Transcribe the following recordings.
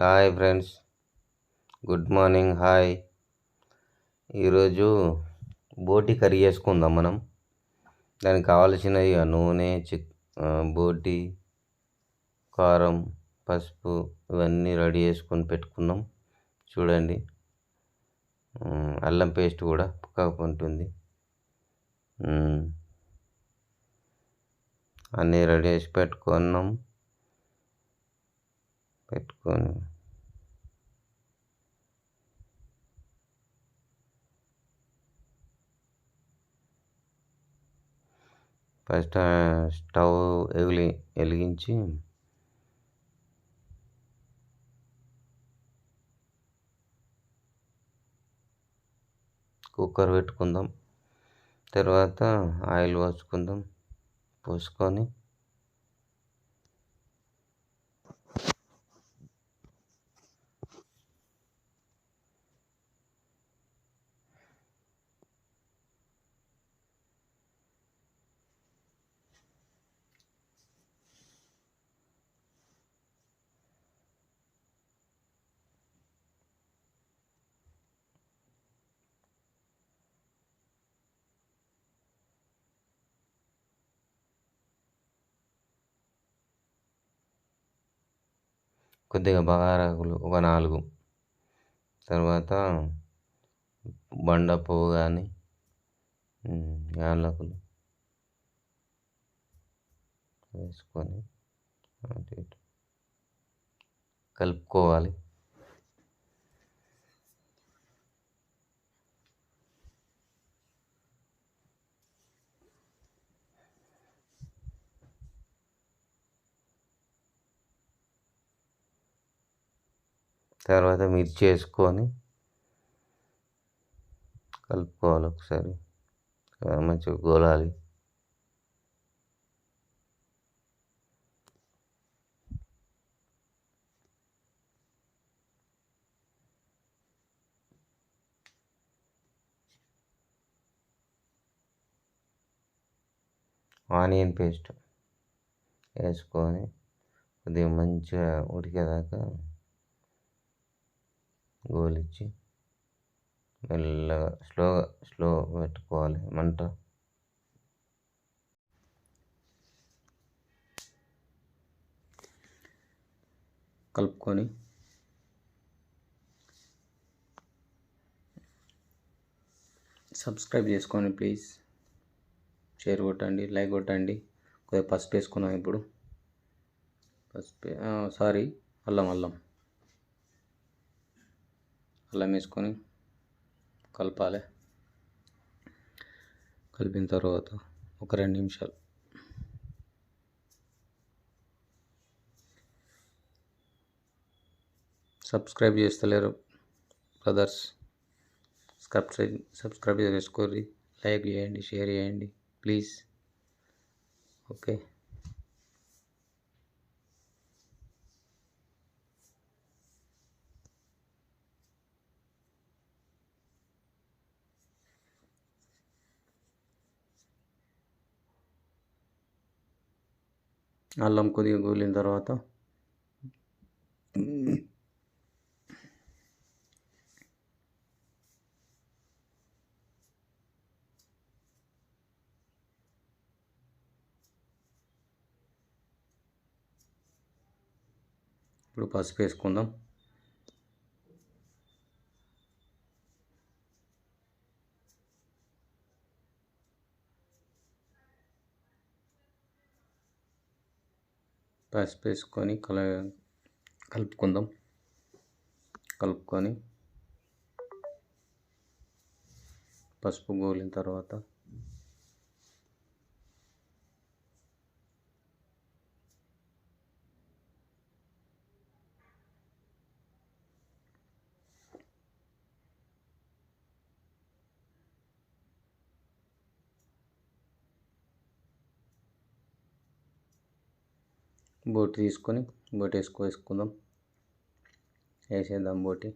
Hi friends. Good morning hi. ఈరోజు బోటి curry చేసుకుందాం మనం. దానికి కావాల్సినవి నూనె చిక్ బోటి కారం పసుపు ఇవన్నీ రెడీ చేసుకొని పెట్టుకున్నాం. చూడండి. అల్లం పేస్ట్ కూడా పక్కకు ఉంటుంది. అన్నీ రెడీ చేసి పెట్టుకున్నాం. పెట్టుకొని ఫస్ట్ స్టవ్ వెలి వెలిగించి కుక్కర్ పెట్టుకుందాం. తర్వాత ఆయిల్ పోసుకుందాం. పోసుకొని కొద్దిగా బగారాకులు ఒక నాలుగు. తర్వాత బండ పువ్వు కానీ యాలకులు వేసుకొని అటు ఇటు కలుపుకోవాలి. తర్వాత మిర్చి వేసుకొని కలుపుకోవాలి ఒకసారి. మంచిగా గోలాలి. ఆనియన్ పేస్ట్ వేసుకొని కొద్దిగా మంచిగా ఉడికేదాకా గోలిచ్చి మెల్లగా స్లోగా స్లో పెట్టుకోవాలి మంట. కలుపుకొని సబ్స్క్రైబ్ చేసుకోండి ప్లీజ్. షేర్ కొట్టండి లైక్ కొట్టండి. కొద్దిగా పసుపు వేసుకున్నాం ఇప్పుడు. పసుపు సారీ అల్లం అల్లం. అల్లం వేసుకొని కలపాలి. కలిపిన తర్వాత ఒక రెండు నిమిషాలు సబ్స్క్రైబ్ చేస్తలేరు బ్రదర్స్. సబ్స్క్రైబ్ సబ్స్క్రైబ్ చేసుకోర్రి. లైక్ చేయండి షేర్ చేయండి ప్లీజ్. ఓకే. అల్లం కొద్దిగా గోలిన తర్వాత. ఇప్పుడు పసుపు వేసుకుందాం. పసుపు వేసుకొని కల కలుపుకుందాం. కలుపుకొని పసుపు గోలిన తర్వాత బోటి తీసుకొని బోటి వేసుకో వేసుకుందాం. వేసేద్దాం బోటి.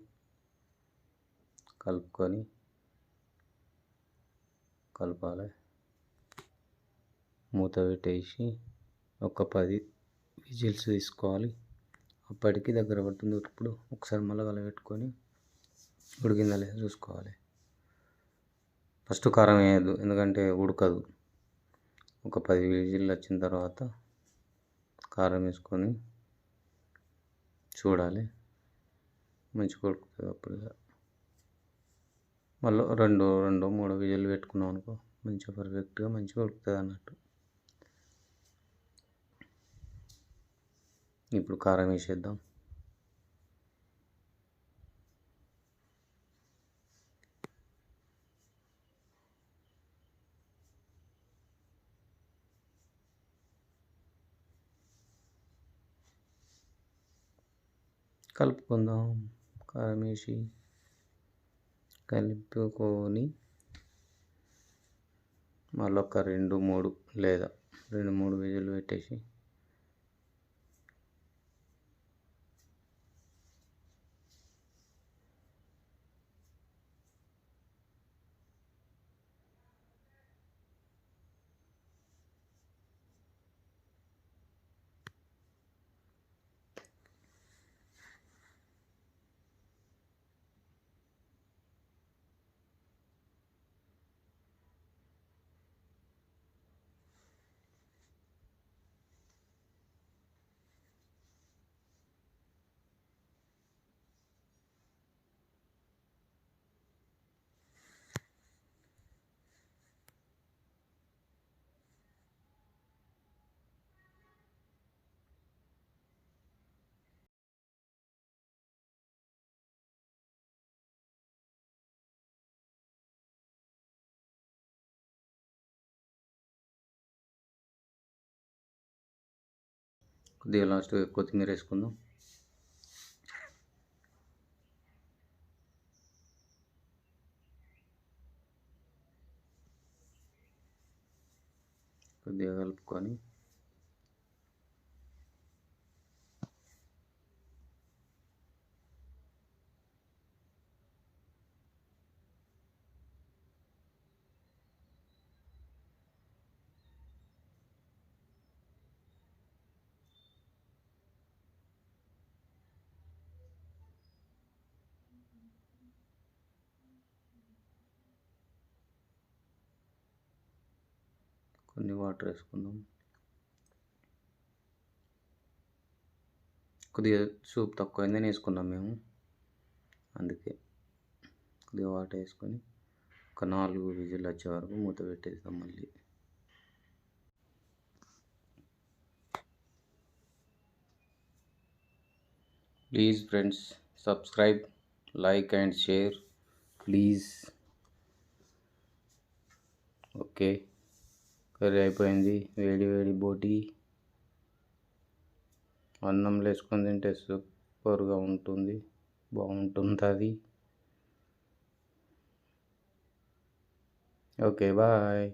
కలుపుకొని కలపాలి. మూత పెట్టేసి ఒక పది విజిల్స్ తీసుకోవాలి. అప్పటికి దగ్గర పడుతుంది. ఇప్పుడు ఒకసారి మళ్ళీ కలబెట్టుకొని ఉడికిందా లేదా చూసుకోవాలి. ఫస్ట్ కారం వేయద్దు ఎందుకంటే ఉడకదు. ఒక పది విజిల్లు వచ్చిన తర్వాత కారం వేసుకొని చూడాలి. మంచిగా కొడుకుతుంది అప్పుడు. మళ్ళీ రెండో రెండో మూడో విజిల్లు పెట్టుకున్నాం అనుకో మంచిగా పర్ఫెక్ట్గా మంచిగా ఉడుకుతుంది అన్నట్టు. ఇప్పుడు కారం వేసేద్దాం. కలుపుకుందాం. కారం వేసి కలుపుకొని మళ్ళీ ఒక రెండు మూడు లేదా రెండు మూడు విజిల్లు పెట్టేసి కొద్దిగా లాస్ట్ కొత్తిమీర వేసుకుందాం. కొద్దిగా కలుపుకొని కొన్ని వాటర్ వేసుకుందాం. కొద్దిగా సూప్ తక్కువైందని వేసుకున్నాం మేము. అందుకే కొద్దిగా వాటర్ వేసుకొని ఒక నాలుగు విజిల్ వచ్చే వరకు మూత పెట్టేస్తాం మళ్ళీ. Please friends subscribe like and share please. Okay. Curry అయిపోయింది. వేడి వేడి బోటి. అన్నంలో వేసుకొని తింటే సూపర్గా ఉంటుంది. బాగుంటుంది అది. Okay bye.